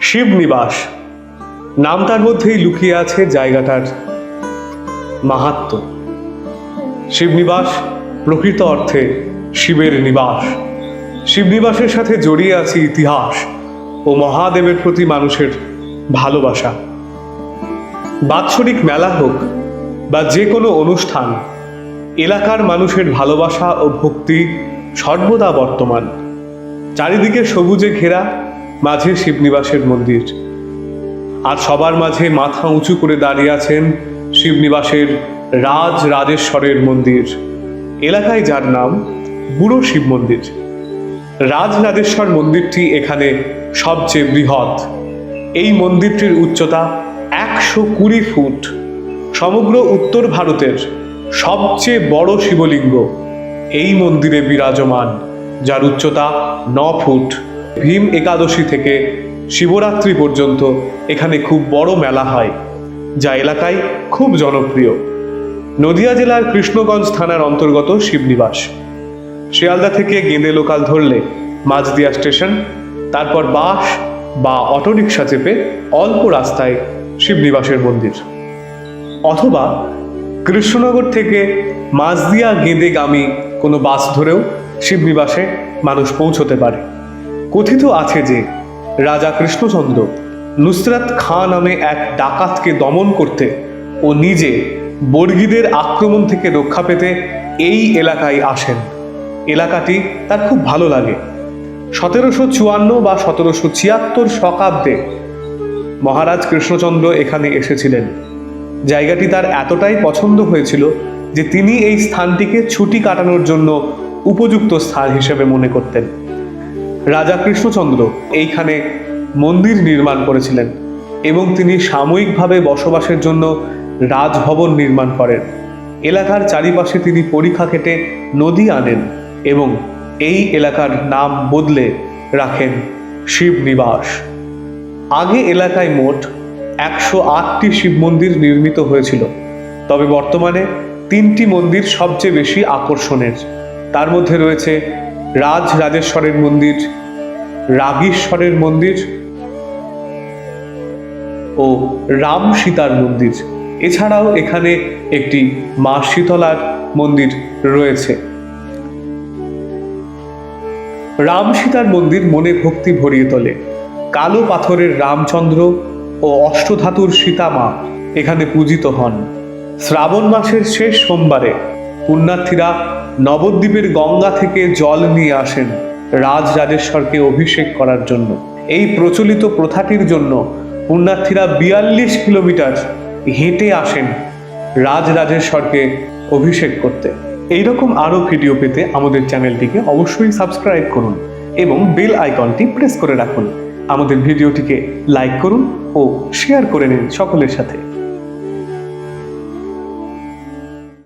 শিব নিবাস। নামটার মধ্যেই লুকিয়ে আছে জায়গাটার মাহাত্ম। শিবনিবাস প্রকৃত অর্থে শিবের নিবাস। শিবনিবাসের সাথে জড়িয়ে আছে ইতিহাস ও মহাদেবের প্রতি মানুষের ভালোবাসা। বাৎসরিক মেলা হোক বা যে কোনো অনুষ্ঠান, এলাকার মানুষের ভালোবাসা ও ভক্তি সর্বদা বর্তমান। চারিদিকে সবুজে ঘেরা মাঝে শিবনিবাসের মন্দির। আর সবার মাঝে মাথা উঁচু করে দাঁড়িয়ে আছেন শিবনিবাসের রাজ রাজেশ্বরের মন্দির। এলাকায় যার নাম বুড়ো শিব মন্দির। রাজ রাজেশ্বর মন্দিরটি এখানে সবচেয়ে বৃহৎ। এই মন্দিরটির উচ্চতা একশো কুড়ি ফুট। সমগ্র উত্তর ভারতের সবচেয়ে বড় শিবলিঙ্গ এই মন্দিরে বিরাজমান, যার উচ্চতা ন ফুট। ভীম একাদশী থেকে শিবরাত্রি পর্যন্ত এখানে খুব বড় মেলা হয়, যা এলাকায় খুব জনপ্রিয়। নদিয়া জেলার কৃষ্ণগঞ্জ থানার অন্তর্গত শিবনিবাস। শিয়ালদা থেকে গেঁদে লোকাল ধরলে মাঝদিয়া স্টেশন, তারপর বাস বা অটোরিকশা চেপে অল্প রাস্তায় শিবনিবাসের মন্দির। অথবা কৃষ্ণনগর থেকে মাঝদিয়া গেঁদেগামী কোনো বাস ধরেও শিবনিবাসে মানুষ পৌঁছতে পারে। কথিত আছে যে রাজা কৃষ্ণচন্দ্র নুসরাত খাঁ নামে এক ডাকাতকে দমন করতে ও নিজে বর্গীদের আক্রমণ থেকে রক্ষা পেতে এই এলাকায় আসেন। এলাকাটি তার খুব ভালো লাগে। সতেরোশো চুয়ান্ন বা সতেরোশো ছিয়াত্তর শকাব্দে মহারাজ কৃষ্ণচন্দ্র এখানে এসেছিলেন। জায়গাটি তার এতটাই পছন্দ হয়েছিল যে তিনি এই স্থানটিকে ছুটি কাটানোর জন্য উপযুক্ত স্থান হিসেবে মনে করতেন। রাজা কৃষ্ণচন্দ্র এইখানে মন্দির নির্মাণ করেছিলেন এবং তিনি সাময়িকভাবে বসবাসের জন্য রাজভবন নির্মাণ করেন। এলাকার চারিপাশে তিনি পরীক্ষা কেটে নদী আনেন এবং এই এলাকার নাম বদলে রাখেন শিব নিবাস আগে এলাকায় মোট একশো আটটি শিব মন্দির নির্মিত হয়েছিল, তবে বর্তমানে তিনটি মন্দির সবচেয়ে বেশি আকর্ষণের। তার মধ্যে রয়েছে রাজ রাজেশ্বরের মন্দির, রাগীশ্বরের মন্দির ও রাম সীতার মন্দির। এছাড়াও এখানে একটি মা শীতলার মন্দির রয়েছে। রাম সীতার মন্দির মনে ভক্তি ভরিয়ে তোলে। কালো পাথরের রামচন্দ্র ও অষ্টধাতুর সীতামা এখানে পূজিত হন। শ্রাবণ মাসের শেষ সোমবারে পুণ্যার্থীরা নবদ্বীপের গঙ্গা থেকে জল নিয়ে আসেন রাজ রাজেশ্বরকে অভিষেক করার জন্য। এই প্রচলিত প্রথাটির জন্য পুণ্যার্থীরা বিয়াল্লিশ কিলোমিটার হেঁটে আসেন রাজ রাজেশ্বরকে অভিষেক করতে। এইরকম আরও ভিডিও পেতে আমাদের চ্যানেলটিকে অবশ্যই সাবস্ক্রাইব করুন এবং বেল আইকনটি প্রেস করে রাখুন। আমাদের ভিডিওটিকে লাইক করুন ও শেয়ার করে নিন সকলের সাথে।